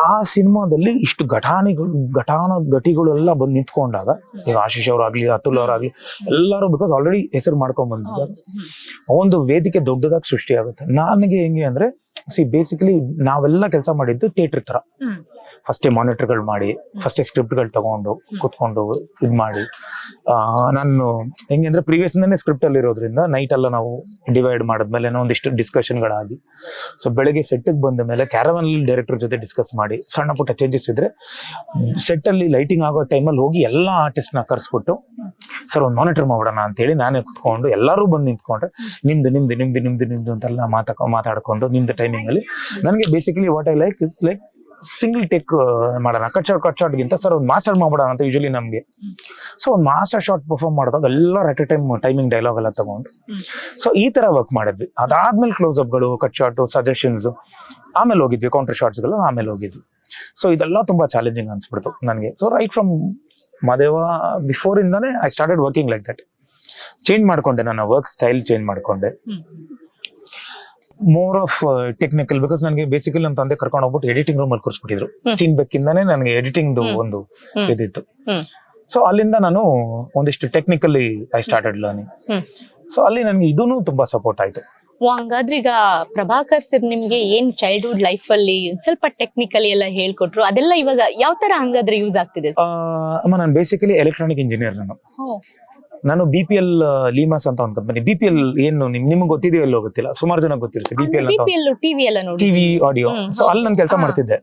ಆ ಸಿನಿಮಾದಲ್ಲಿ ಇಷ್ಟು ಘಟಾನಿಗಳು ಘಟಾನ ಘಟಿಗಳೆಲ್ಲ ಬಂದು ನಿಂತ್ಕೊಂಡಾಗ ಈಗ ಆಶೀಶ್ ಅವರಾಗ್ಲಿ ಅತುಲ್ ಅವರಾಗ್ಲಿ ಎಲ್ಲರೂ ಬಿಕಾಸ್ ಆಲ್ರೆಡಿ ಹೆಸರು ಮಾಡ್ಕೊಂಡ್ ಬಂದಿದ್ದಾರೆ. ಒಂದು ವೇದಿಕೆ ದೊಡ್ಡದಾಗಿ ಸೃಷ್ಟಿ ಆಗುತ್ತೆ ನನಗೆ ಹೆಂಗೆ ಅಂದ್ರೆ ಸಿ ಬೇಸಿಕಲಿ ನಾವೆಲ್ಲ ಕೆಲಸ ಮಾಡಿದ್ದು ಥಿಯೇಟರ್ ತರ ಫಸ್ಟೇ ಮಾನಿಟರ್ಗಳು ಮಾಡಿ ಫಸ್ಟೇ ಸ್ಕ್ರಿಪ್ಟ್ಗಳು ತಗೊಂಡು ಕುತ್ಕೊಂಡು ಇದು ಮಾಡಿ. ನಾನು ಹೆಂಗೆ ಅಂದ್ರೆ ಪ್ರೀವಿಯಸ್ ಇಂದಾನೆ ಸ್ಕ್ರಿಪ್ಟ್ ಅಲ್ಲಿ ಇರೋದ್ರಿಂದ ನೈಟ್ ಎಲ್ಲ ನಾವು ಡಿವೈಡ್ ಮಾಡಿದ್ಮೇಲೆ ಒಂದಿಷ್ಟು ಡಿಸ್ಕಷನ್ಗಳಾಗಿ ಸೊ ಬೆಳಗ್ಗೆ ಸೆಟ್ಗೆ ಬಂದ ಮೇಲೆ ಕ್ಯಾರವನ್ ಡೈರೆಕ್ಟರ್ ಜೊತೆ ಡಿಸ್ಕಸ್ ಮಾಡಿ ಸಣ್ಣ ಪುಟ್ಟ ಚೇಂಜಸ್ ಇದ್ರೆ ಸೆಟ್ ಅಲ್ಲಿ ಲೈಟಿಂಗ್ ಆಗೋ ಟೈಮಲ್ಲಿ ಹೋಗಿ ಎಲ್ಲ ಆರ್ಟಿಸ್ಟ್ನ ಕರ್ಸ್ಬಿಟ್ಟು ಸರ್ ಒಂದು ಮಾನಿಟರ್ ಮಾಡೋಣ ಅಂತೇಳಿ ನಾನೇ ಕುತ್ಕೊಂಡು ಎಲ್ಲರೂ ಬಂದು ನಿಂತ್ಕೊಂಡ್ರೆ ನಿಮ್ದು ನಿಮ್ದು ನಿಮ್ದು ನಿಮ್ದು ನಿಮ್ದು ಅಂತೆಲ್ಲ ಮಾತಾಕ ಮಾತಾಡ್ಕೊಂಡು ನಿಮ್ದು ಟೈಮಿಂಗ್ ಅಲ್ಲಿ. ನನಗೆ basically what I like is like single take ಮಾಡೋಣ. ಕಟ್ ಶಾಟ್ ಕಟ್ ಶಾಟ್ಗಿಂತ ಸರ್ ಒಂದು ಮಾಸ್ಟರ್ ಮಾಡ್ಬಿಡೋಣ ಅಂತ ಯೂಶಲಿ ನಮಗೆ. ಸೊ ಒಂದು ಮಾಸ್ಟರ್ ಶಾಟ್ ಪರ್ಫಾರ್ಮ್ ಮಾಡಿದಾಗ ಎಲ್ಲ at a time timing dialogue ಎಲ್ಲ ತಗೊಂಡು. ಸೊ ಈ ತರ ವರ್ಕ್ ಮಾಡಿದ್ವಿ. ಅದಾದ್ಮೇಲೆ ಕ್ಲೋಸ್ ಅಪ್ಗಳು ಕಟ್ ಶಾಟ್ ಸಜೆಷನ್ಸ್ ಆಮೇಲೆ ಹೋಗಿದ್ವಿ ಕೌಂಟರ್ ಶಾಟ್ಸ್ಗಳು ಆಮೇಲೆ ಹೋಗಿದ್ವಿ. ಸೊ ಇದೆಲ್ಲ ತುಂಬಾ ಚಾಲೆಂಜಿಂಗ್ ಅನ್ಸ್ಬಿಡ್ತು ನನಗೆ. So right from Madeva before ಇಂದಾನೆ I started working like that change ಮಾಡ್ಕೊಂಡೆ ನನ್ನ ವರ್ಕ್ ಸ್ಟೈಲ್ ಚೇಂಜ್ ಮಾಡ್ಕೊಂಡೆ. ಮೋರ್ ಆಫ್ ಟೆಕ್ನಿಕಲ್ ಬಿಕಾಸ್ ನನಗೆ ಬೇಸಿಕಲಿ ನಮ್ಮ ತಂದೆ ಕರ್ಕೊಂಡು ಹೋಗ್ಬಿಟ್ಟು ಎಡಿಟಿಂಗ್ ರೂಮ್ ಅಲ್ಲಿ ಕೂರಿಸ್ಬಿಟ್ಟಿದ್ರು. ಸ್ಟೀನ್ ಬೆಕ್ಕಿಂದಾನೆ ನನಗೆ ಎಡಿಟಿಂಗ್ ಒಂದು. ಇದಿತ್ತು. ಸೊ ಅಲ್ಲಿಂದ ನಾನು ಒಂದಿಷ್ಟು technically I started learning. So ಅಲ್ಲಿ ನನಗೆ ಇದೂ ತುಂಬಾ ಸಪೋರ್ಟ್ ಆಯ್ತು. ಓ, ಹಂಗಾದ್ರೆ ಈಗ ಪ್ರಭಾಕರ್ ಸರ್ ನಿಮ್ಗೆ ಏನ್ ಚೈಲ್ಡ್ಹುಡ್ ಲೈಫ್ ಅಲ್ಲಿ ಸ್ವಲ್ಪ ಟೆಕ್ನಿಕಲಿ ಎಲ್ಲ ಹೇಳ್ಕೊಟ್ರು? ಅದೆಲ್ಲ ಇವಾಗ ಯಾವ ತರ ಹಂಗಾದ್ರೆ ಯೂಸ್ ಆಗ್ತಿದೆ? ಅಮ್ಮ ನಾನು ಬೇಸಿಕಲಿ ಎಲೆಕ್ಟ್ರಾನಿಕ್ ಇಂಜಿನಿಯರ್ ನಾನು. ನಾನು ಬಿ ಪಿ ಎಲ್ ಲೀಮಾಸ್ ಅಂತ ಒಂದು ಕಂಪನಿ ಬಿ ಪಿ ಎಲ್ ಏನು ನಿಮ್ ನಿಮ್ಗೆ ಗೊತ್ತಿದೆಯೋ ಎಲ್ಲೋ ಗೊತ್ತಿಲ್ಲ. ಸುಮಾರು ಜನ ಗೊತ್ತಿರುತ್ತೆ ಬಿ ಪಿ ಎಲ್ ಟಿವಿ ಎಲ್ಲ ನೋಡಿ ಟಿವಿ ಆಡಿಯೋ ಸೊ ಅಲ್ಲಿ ನಾನು ಕೆಲಸ ಮಾಡ್ತಿದ್ದೆ.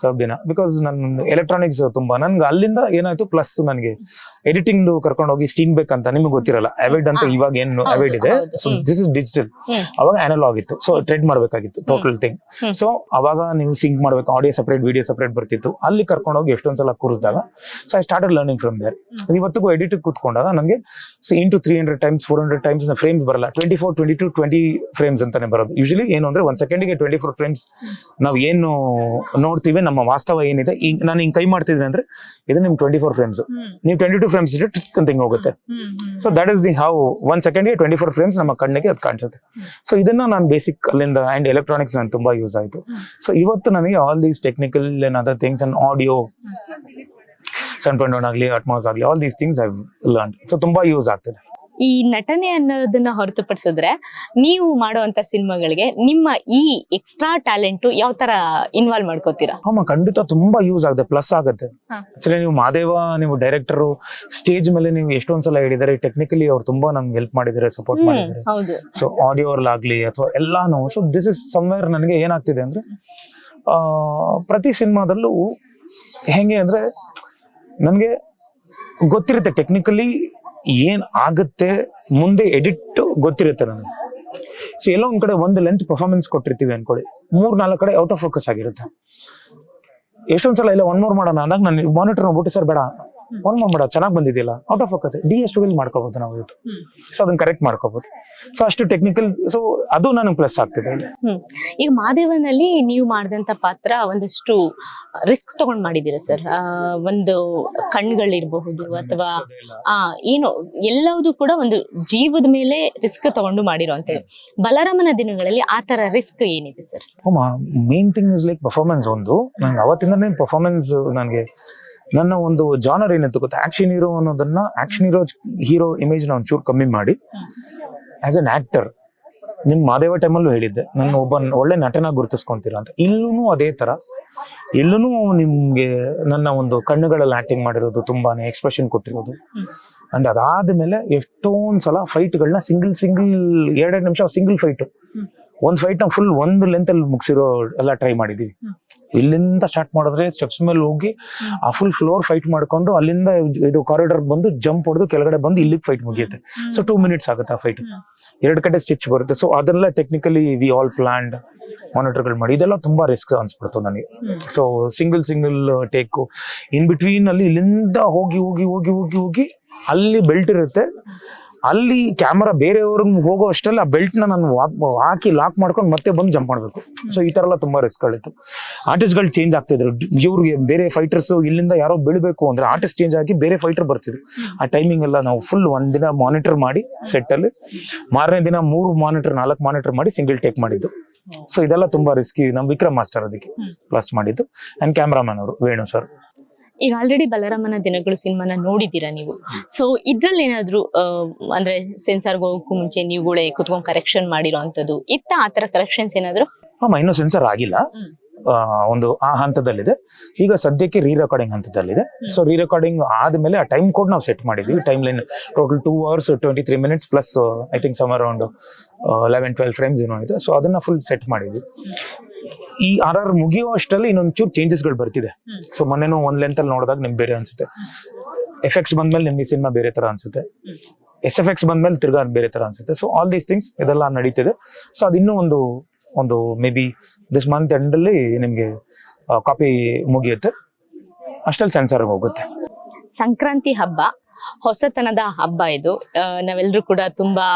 ಸ್ವಲ್ಪ ದಿನ ಬಿಕಾಸ್ ನನ್ನ ಎಲೆಕ್ಟ್ರಾನಿಕ್ಸ್ ತುಂಬಾ ನನ್ಗೆ ಅಲ್ಲಿಂದ ಏನಾಯ್ತು ಪ್ಲಸ್ ನನಗೆ ಎಡಿಟಿಂಗ್ ಕರ್ಕೊಂಡು ಹೋಗಿ ಸ್ಟೀನ್ ಬೇಕ್ ಅಂತ ನಿಮ್ಗೆ ಗೊತ್ತಿರಲ್ಲ. ಅವೆಡ್ ಅಂತ ಇವಾಗ ಏನು ಅವೈಡ್ ಇದೆ. So this is digital. ಅವಾಗ ಅನಲಾಗ್ ಇತ್ತು. ಸೊ ಟ್ರೆಂಡ್ ಮಾಡ್ಬೇಕಾಗಿತ್ತು ಟೋಟಲ್ ಥಿಂಗ್. ಸೊ ಅವಾಗ ನೀವು ಸಿಂಕ್ ಮಾಡ್ಬೇಕು ಆಡಿಯೋ ಸಪರೇಟ್ ವಿಡಿಯೋ ಸಪರೇಟ್ ಬರ್ತಿತ್ತು. ಅಲ್ಲಿ ಕರ್ಕೊಂಡು ಹೋಗಿ ಎಷ್ಟೊಂದ್ಸಲ ಕೂರಿಸಿದಾಗ so I started learning from there ಇವತ್ತಿಗೂ ಎಡಿಟ್ ಕೂತ್ಕೊಂಡಾಗ ನನಗೆ so into three hundred times four hundred times frames ಬರಲ್ಲ twenty four twenty two twenty frames ಅಂತಾನೆ ಬರೋದು ಯೂಶಲಿ ಏನು ಅಂದ್ರೆ ಒಂದು ಸೆಕೆಂಡಿಗೆ ಟ್ವೆಂಟಿ ಫೋರ್ ಫ್ರೇಮ್ಸ್ ನಾವು ಏನು ನೋಡ್ತೀವಿ ನಮ್ಮ ವಾಸ್ತವ ಏನಿದೆ ಈಗ ನಾನು ಹಿಂಗೆ ಕೈ ಮಾಡ್ತಿದ್ದೀನಿ ಅಂದ್ರೆ ಇದು ನಿಮ್ಗೆ ಟ್ವೆಂಟಿ ಫೋರ್ ಫ್ರೇಮ್ಸ್ ನೀವು ಟ್ವೆಂಟಿ ಟು ಫ್ರೇಮ್ಸ್ ಇಟ್ಟು ಟ್ರಿಕ್ ಅಂತ ಹಿಂಗ್ ಹೋಗುತ್ತೆ so that is the how one ಸೆಕೆಂಡ್ಗೆ twenty four frames ನಮ್ಮ ಕಣ್ಣಿಗೆ ಅದು ಕಾಣಿಸುತ್ತೆ ಸೊ ಇದನ್ನ ನಾನು ಬೇಸಿಕ್ ಅಲ್ಲಿಂದ ಆ್ಯಂಡ್ ಎಲೆಕ್ಟ್ರಾನಿಕ್ಸ್ ನಾನು ತುಂಬಾ ಯೂಸ್ ಆಯ್ತು ಸೊ ಇವತ್ತು ನನಗೆ all these technical other things and audio seven point one ಆಗಲಿ ಅಟ್ಮಾಸ್ ಆಗಲಿ all these things I learn so ತುಂಬಾ ಯೂಸ್ ಆಗ್ತದೆ. ಈ ನಟನೆ ಅನ್ನೋದನ್ನ ಹೊರತುಪಡಿಸಿದ್ರೆ ನೀವು ಮಾಡುವಂತ ಸಿನಿಮಾಗಳಿಗೆ ನಿಮ್ಮ ಈ ಎಕ್ಸ್ಟ್ರಾ ಟ್ಯಾಲೆಂಟ್ ಯಾವ ತರ ಇನ್ವಾಲ್ವ್ ಮಾಡ್ಕೋತೀರಾ? ಅಮ್ಮ ಖಂಡಿತ ತುಂಬಾ ಯೂಸ್ ಆಗುತ್ತೆ ಪ್ಲಸ್ ಆಗುತ್ತೆ. ಆಕ್ಚುಲಿ ನೀವು ಮಾದೇವ ನೀವು ಡೈರೆಕ್ಟರ್ ಸ್ಟೇಜ್ ಮೇಲೆ ನೀವು ಎಷ್ಟೊಂದ್ಸಲ ಸಲ ಹೇಳಿದ್ದಾರೆ ಟೆಕ್ನಿಕಲಿ ಅವ್ರು ತುಂಬಾ ನಮ್ಗೆ ಹೆಲ್ಪ್ ಮಾಡಿದ್ದಾರೆ ಸಪೋರ್ಟ್ ಮಾಡಿದ್ರೆ ಮಾಡಿದ್ದಾರೆ. ಹೌದು. ಸೊ ಆಡಿಯೋ ಆಗ್ಲಿ ಅಥವಾ ಎಲ್ಲಾನು ಸೊ ದಿಸ್ ಇಸ್ ಸಮ್ವೇರ್ ನನಗೆ ಏನಾಗ್ತಿದೆ ಅಂದ್ರೆ ಆ, ಪ್ರತಿ ಸಿನಿಮಾದಲ್ಲೂ ಹೆಂಗೆ ಅಂದ್ರೆ ನನಗೆ ಗೊತ್ತಿರುತ್ತೆ ಟೆಕ್ನಿಕಲಿ ಏನು ಆಗುತ್ತೆ, ಮುಂದೆ ಎಡಿಟ್ ಗೊತ್ತಿರುತ್ತೆ ನನಗೆ. ಸೊ ಎಲ್ಲೋ ಒಂದು ಕಡೆ ಒಂದು ಲೆಂತ್ ಪರ್ಫಾರ್ಮೆನ್ಸ್ ಕೊಟ್ಟಿರ್ತೀವಿ ಅನ್ಕೊಳ್ಳಿ. ಮೂರ್ ನಾಲ್ಕು ಕಡೆ ಔಟ್ ಆಫ್ ಫೋಕಸ್ ಆಗಿರುತ್ತೆ. ಎಷ್ಟೊಂದ್ಸಲ ಇಲ್ಲ ಒನ್ ಮೋರ್ ಮಾಡೋಣ ಅಂದಾಗ ನಾನು ಮಾನಿಟರ್ ನೋಡ್ಬಿಟ್ಟು ಸರ್, ಬೇಡ. ಒನ್ ಮಾಡ್ಬೇಡ ಚೆನ್ನಾಗಿ ಬಂದಿದೆಯಲ್ಲ? ಔಟ್ ಆಫ್ ಹೋಗುತ್ತೆ ಡಿ ಎಷ್ಟು ವಿಲ್ ಮಾಡ್ಕೋಬಹುದು ನಾವು ಇವತ್ತು ಸೊ ಅದನ್ನ ಕರೆಕ್ಟ್ ಮಾಡ್ಕೋಬಹುದು ಸೊ ಅಷ್ಟು ಟೆಕ್ನಿಕಲ್ ಸೊ ಅದು ನನಗೆ ಪ್ಲಸ್ ಆಗ್ತಿದೆ ಈಗ ಮಾದೇವನಲ್ಲಿ ನೀವು ಮಾಡಿದಂತ ಪಾತ್ರ ಒಂದಷ್ಟು ರಿಸ್ಕ್ ತಗೊಂಡ್ ಮಾಡಿದೀರ ಸರ್? ಒಂದು ಕಣ್ಗಳಿರಬಹುದು ಅಥವಾ ಆ ಏನು ಎಲ್ಲವುದು ಕೂಡ ಒಂದು ಜೀವದ ಮೇಲೆ ರಿಸ್ಕ್ ತಗೊಂಡು ಮಾಡಿರೋ ಅಂತೇಳಿ ಬಲರಾಮನ ದಿನಗಳಲ್ಲಿ ಆ ತರ ರಿಸ್ಕ್ ಏನಿದೆ sir? Main thing is like performance ಒಂದು. ನಂಗೆ ಅವತ್ತಿಂದ ಪರ್ಫಾರ್ಮೆನ್ಸ್ ನನಗೆ ನನ್ನ ಒಂದು ಜಾನರ್ ಏನಂತ ಗೊತ್ತಾ ಆಕ್ಷನ್ ಹೀರೋ ಅನ್ನೋದನ್ನ ಆಕ್ಷನ್ ಹೀರೋ ಹೀರೋ ಇಮೇಜ್ನ ಒಂಚೂರು ಕಮ್ಮಿ ಮಾಡಿ ಆಸ್ ಅನ್ ಆಕ್ಟರ್ ನಿಮ್ ಮಾದೇವ ಟೈಮಲ್ಲೂ ಹೇಳಿದ್ದೆ, ನನ್ನ ಒಬ್ಬ ಒಳ್ಳೆ ನಟನ ಗುರುತಿಸ್ಕೊಂತೀರ ಅಂತ ಇಲ್ಲೂ ಅದೇ ತರ ಎಲ್ಲೂ ನಿಮ್ಗೆ ನನ್ನ ಒಂದು ಕಣ್ಣುಗಳಲ್ಲಿ ಆಕ್ಟಿಂಗ್ ಮಾಡಿರೋದು ತುಂಬಾನೇ ಎಕ್ಸ್ಪ್ರೆಷನ್ ಕೊಟ್ಟಿರೋದು. ಅಂಡ್ ಅದಾದ್ಮೇಲೆ ಎಷ್ಟೊಂದ್ ಸಲ ಫೈಟ್ಗಳನ್ನ ಸಿಂಗಲ್ ಸಿಂಗಲ್ ಎರಡೆರಡು ನಿಮಿಷ ಸಿಂಗಲ್ ಫೈಟ್. ಒಂದ್ ಫೈಟ್ನ ಫುಲ್ ಒಂದ್ ಲೆಂತ್ ಅಲ್ಲಿ ಮುಗಿಸಿರೋ ಎಲ್ಲ ಟ್ರೈ ಮಾಡಿದೀವಿ. ಇಲ್ಲಿಂದ ಸ್ಟಾರ್ಟ್ ಮಾಡಿದ್ರೆ ಸ್ಟೆಪ್ಸ್ ಮೇಲೆ ಹೋಗಿ ಆ ಫುಲ್ ಫ್ಲೋರ್ ಫೈಟ್ ಮಾಡ್ಕೊಂಡು ಅಲ್ಲಿಂದ ಇದು ಕಾರಿಡಾರ್ ಬಂದು ಜಂಪ್ ಹೊಡೆದು ಕೆಳಗಡೆ ಬಂದು ಇಲ್ಲಿಗೆ ಫೈಟ್ ಮುಗಿಯುತ್ತೆ. ಸೊ ಟೂ ಮಿನಿಟ್ಸ್ ಆಗುತ್ತೆ ಆ ಫೈಟ್ ಎರಡು ಕಡೆ ಸ್ಟಿಚ್ ಬರುತ್ತೆ. ಸೊ ಅದೆಲ್ಲ ಟೆಕ್ನಿಕಲಿ ವಿ ಆಲ್ ಪ್ಲಾನ್ಡ್ ಮಾನಿಟರ್ಗಳು ಮಾಡಿ. ಇದೆಲ್ಲ ತುಂಬಾ ರಿಸ್ಕ್ ಅನ್ಸ್ಬಿಡ್ತು ನನಗೆ. So single single take in between ಅಲ್ಲಿ ಇಲ್ಲಿಂದ ಹೋಗಿ ಹೋಗಿ ಹೋಗಿ ಹೋಗಿ ಹೋಗಿ ಅಲ್ಲಿ ಬೆಲ್ಟ್ ಇರುತ್ತೆ. ಅಲ್ಲಿ ಕ್ಯಾಮರಾ ಬೇರೆಯವ್ರಿಗೆ ಹೋಗೋ ಅಷ್ಟರಲ್ಲಿ ಆ ಬೆಲ್ಟ್ನ ನ ನಾನು ಹಾಕಿ ಲಾಕ್ ಮಾಡ್ಕೊಂಡು ಮತ್ತೆ ಬಂದು ಜಂಪ್ ಮಾಡಬೇಕು. ಸೊ ಈ ತರ ಎಲ್ಲ ತುಂಬ ರಿಸ್ಕ್ಗಳಿತ್ತು ಆರ್ಟಿಸ್ಟ್ಗಳು ಚೇಂಜ್ ಆಗ್ತಿದ್ರು ಇವ್ರಿಗೆ ಬೇರೆ ಫೈಟರ್ಸ್ ಇಲ್ಲಿಂದ ಯಾರೋ ಬೀಳಬೇಕು ಅಂದ್ರೆ ಆರ್ಟಿಸ್ಟ್ ಚೇಂಜ್ ಆಗಿ ಬೇರೆ ಫೈಟರ್ ಬರ್ತಿದ್ರು. ಆ ಟೈಮಿಂಗ್ ಎಲ್ಲ ನಾವು ಫುಲ್ ಒಂದ್ ದಿನ ಮಾನಿಟರ್ ಮಾಡಿ ಸೆಟ್ ಅಲ್ಲಿ ಮಾರನೇ ದಿನ ಮೂರು ಮಾನಿಟರ್ ನಾಲ್ಕು ಮಾನಿಟರ್ ಮಾಡಿ ಸಿಂಗಲ್ ಟೇಕ್ ಮಾಡಿದ್ದು. ಸೊ ಇದೆಲ್ಲ ತುಂಬಾ ರಿಸ್ಕಿ ನಮ್ಮ ವಿಕ್ರಮ್ ಮಾಸ್ಟರ್ ಅದಕ್ಕೆ. ಪ್ಲಸ್ ಮಾಡಿದ್ದು. ಅಂಡ್ ಕ್ಯಾಮ್ರಾಮನ್ ಅವರು ವೇಣು ಸರ್ ಈಗ ಆಲ್ರೆಡಿ ಬಲರಾಮನ ದಿನಗಳು ಸಿನಿಮಾನ ನೋಡಿದ್ದೀರಾ ನೀವು? ಸೊ ಇದ್ರಲ್ಲಿ ಏನಾದ್ರು ಅಂದ್ರೆ ಸೆನ್ಸಾರ್ ಹೋಗಕ್ಕೂ ಮುಂಚೆ ನೀವುಗಳೇ ಕುತ್ಕೊಂಡ್ ಕರೆಕ್ಷನ್ ಮಾಡಿರೋಂಥದ್ದು ಇತ್ತ? ಆ ತರ ಕರೆಕ್ಷನ್ಸ್ ಏನಾದ್ರು? ಇನ್ನೂ ಸೆನ್ಸರ್ ಆಗಿಲ್ಲ. ಒಂದು ಆ ಹಂತದಲ್ಲಿದೆ. ಈಗ ಸದ್ಯಕ್ಕೆ ರೀ ರೆಕಾರ್ಡಿಂಗ್ ಹಂತದಲ್ಲಿದೆ. ಸೊ ರೀ ರೆಕಾರ್ಡಿಂಗ್ ಆದ್ಮೇಲೆ ಆ ಟೈಮ್ ಕೋಡ್ ನಾವು ಸೆಟ್ ಮಾಡಿದ್ವಿ. Timeline total two hours twenty three minutes plus I think some around eleven twelve frames ಏನೋ ಇದೆ. ಸೊ ಅದನ್ನ ಫುಲ್ ಸೆಟ್ ಮಾಡಿದ್ವಿ. ಈ ಆರ್ ಆರ್ ಮುಗಿಯೋ ಅಷ್ಟರಲ್ಲಿ ಇನ್ನೊಂಚೂರು ಚೇಂಜಸ್ಗಳು ಬರ್ತಿದೆ. ಹ್ಮ್. ಸೊ ಮೊನ್ನೆನೂ ಒಂದ್ ಲೆಂತ್ ಅಲ್ಲಿ ನೋಡಿದಾಗ ನಿಮ್ಗೆ ಬೇರೆ ಅನ್ಸುತ್ತೆ. ಎಫೆಕ್ಟ್ಸ್ ಬಂದ್ಮೇಲೆ ನಿಮ್ಗೆ ಸಿನಿಮಾ ಬೇರೆ ತರ ಅನ್ಸುತ್ತೆ. ಎಸ್ ಎಫ್ ಎಕ್ಸ್ ಬಂದ್ಮೇಲೆ ತಿರ್ಗಾ ಬೇರೆ ತರ ಅನ್ಸುತ್ತೆ. ಸೊ ಆಲ್ ದೀಸ್ ಥಿಂಗ್ಸ್ ಇದೆಲ್ಲ ನಡೀತಿದೆ. ಸೊ ಅದಿನ್ನೂ ಒಂದು ಒಂದು maybe this month end ಅಲ್ಲಿ ನಿಮ್ಗೆ ಕಾಪಿ ಮುಗಿಯುತ್ತೆ. ಅಷ್ಟಲ್ಲಿ ಸೆನ್ಸರ್ ಹೋಗುತ್ತೆ. ಸಂಕ್ರಾಂತಿ ಹಬ್ಬ. ಹೊಸತನದ ಹಬ್ಬ ಇದು. ನಾವೆಲ್ಲರೂ ಕೂಡ ತುಂಬಾ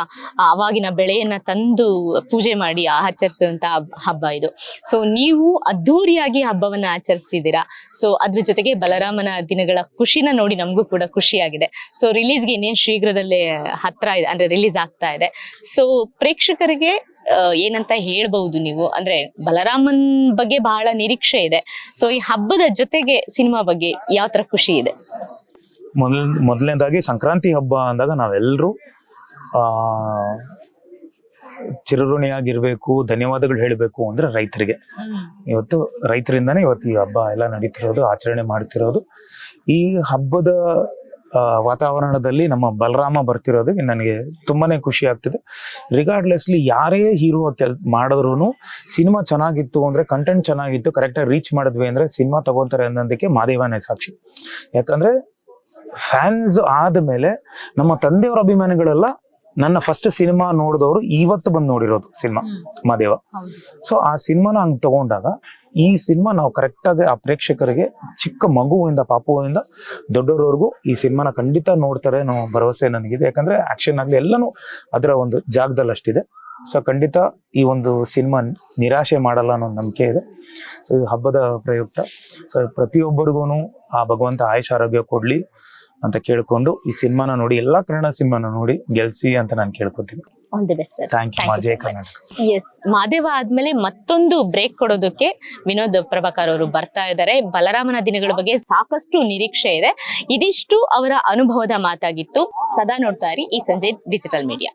ಅವಾಗಿನ ಬೆಳೆಯನ್ನ ತಂದು ಪೂಜೆ ಮಾಡಿ ಆಚರಿಸುವಂತ ಹಬ್ಬ ಇದು. ಸೊ ನೀವು ಅದ್ಧೂರಿಯಾಗಿ ಹಬ್ಬವನ್ನ ಆಚರಿಸಿದ್ದೀರಾ? ಸೊ ಅದ್ರ ಜೊತೆಗೆ ಬಲರಾಮನ ದಿನಗಳ ಖುಷಿನ ನೋಡಿ ನಮಗೂ ಕೂಡ ಖುಷಿಯಾಗಿದೆ. ಸೊ ರಿಲೀಸ್ಗೆ ಇನ್ನೇನು ಶೀಘ್ರದಲ್ಲೇ ಹತ್ರ ಇದೆ, ಅಂದ್ರೆ ರಿಲೀಸ್ ಆಗ್ತಾ ಇದೆ. ಸೊ ಪ್ರೇಕ್ಷಕರಿಗೆ ಏನಂತ ಹೇಳ್ಬಹುದು ನೀವು? ಅಂದ್ರೆ ಬಲರಾಮನ್ ಬಗ್ಗೆ ಬಹಳ ನಿರೀಕ್ಷೆ ಇದೆ. ಸೊ ಈ ಹಬ್ಬದ ಜೊತೆಗೆ ಸಿನಿಮಾ ಬಗ್ಗೆ ಯಾವ ತರ ಖುಷಿ ಇದೆ? ಮೊದಲ ಮೊದಲನೇದಾಗಿ ಸಂಕ್ರಾಂತಿ ಹಬ್ಬ ಅಂದಾಗ ನಾವೆಲ್ಲರೂ ಆ ಚಿರಋಣಿಯಾಗಿರ್ಬೇಕು ಧನ್ಯವಾದಗಳು ಹೇಳಬೇಕು ಅಂದ್ರೆ ರೈತರಿಗೆ. ಇವತ್ತು ರೈತರಿಂದಾನೇ ಇವತ್ತು ಈ ಹಬ್ಬ ಎಲ್ಲ ನಡೀತಿರೋದು ಆಚರಣೆ ಮಾಡ್ತಿರೋದು. ಈ ಹಬ್ಬದ ವಾತಾವರಣದಲ್ಲಿ ನಮ್ಮ ಬಲರಾಮ ಬರ್ತಿರೋದಕ್ಕೆ ನನಗೆ ತುಂಬಾನೇ ಖುಷಿ ಆಗ್ತಿದೆ. ರಿಗಾರ್ಡ್ಲೆಸ್ಲಿ ಯಾರೇ ಹೀರೋ ಕೆಲ್ ಮಾಡಿದ್ರು ಸಿನಿಮಾ ಚೆನ್ನಾಗಿತ್ತು ಅಂದ್ರೆ ಕಂಟೆಂಟ್ ಚೆನ್ನಾಗಿತ್ತು ಕರೆಕ್ಟಾಗಿ ರೀಚ್ ಮಾಡಿದ್ವಿ ಅಂದ್ರೆ ಸಿನಿಮಾ ತಗೋತಾರೆ ಅನ್ನೋದಕ್ಕೆ ಮಾದೇವನೇ ಸಾಕ್ಷಿ ಯಾಕಂದ್ರೆ ಫ್ಯಾನ್ಸ್ ಆದ ಮೇಲೆ ನಮ್ಮ ತಂದೆಯವರ ಅಭಿಮಾನಿಗಳೆಲ್ಲ ನನ್ನ ಫಸ್ಟ್ ಸಿನಿಮಾ ನೋಡಿದವರು ಇವತ್ತು ಬಂದು ನೋಡಿರೋದು ಸಿನಿಮಾ ಮಾದೇವ ಸೊ ಆ ಸಿನಿಮಾನ ಹಂಗೆ ತಗೊಂಡಾಗ ಈ ಸಿನಿಮಾ ನಾವು ಕರೆಕ್ಟಾಗಿ ಆ ಪ್ರೇಕ್ಷಕರಿಗೆ ಚಿಕ್ಕ ಮಗುವಿಂದ ಪಾಪುವಿಂದ ದೊಡ್ಡವರವರೆಗೂ ಈ ಸಿನಿಮಾನ ಖಂಡಿತ ನೋಡ್ತಾರೆ ಅನ್ನೋ ಭರವಸೆ ನನಗಿದೆ. ಯಾಕಂದ್ರೆ ಆಕ್ಷನ್ ಆಗಲಿ ಎಲ್ಲನೂ ಅದರ ಒಂದು ಜಾಗದಲ್ಲಿ ಅಷ್ಟಿದೆ. ಸೊ ಖಂಡಿತ ಈ ಒಂದು ಸಿನಿಮಾ ನಿರಾಶೆ ಮಾಡಲ್ಲ ಅನ್ನೋ ನಂಬಿಕೆ ಇದೆ. ಸೊ ಈ ಹಬ್ಬದ ಪ್ರಯುಕ್ತ. ಸೊ ಪ್ರತಿಯೊಬ್ಬರಿಗೂ ಆ ಭಗವಂತ ಆಯುಷ್ ಆರೋಗ್ಯ ಕೊಡ್ಲಿ. ಅಂತ ಕೇಳ್ಕೊಂಡು ಈ ಸಿನಿಮಾನ ನೋಡಿ ಎಲ್ಲಾ ಕನ್ನಡ ಸಿನಿಮಾನ ನೋಡಿ ಗೆಲ್ಸಿ ಅಂತ ನಾನು ಕೇಳ್ಕೊತೀನಿ. All the best sir yes Madeva ಆದ್ಮೇಲೆ ಮತ್ತೊಂದು ಬ್ರೇಕ್ ಕೊಡೋದಕ್ಕೆ ವಿನೋದ್ ಪ್ರಭಾಕರ್ ಅವರು ಬರ್ತಾ ಇದ್ದಾರೆ. ಬಲರಾಮನ ದಿನಗಳ ಬಗ್ಗೆ ಸಾಕಷ್ಟು ನಿರೀಕ್ಷೆ ಇದೆ. ಇದಿಷ್ಟು ಅವರ ಅನುಭವದ ಮಾತಾಗಿತ್ತು. ಸದಾ ನೋಡ್ತಾ ಇರಿ ಈ ಸಂಜೆ ಡಿಜಿಟಲ್ ಮೀಡಿಯಾ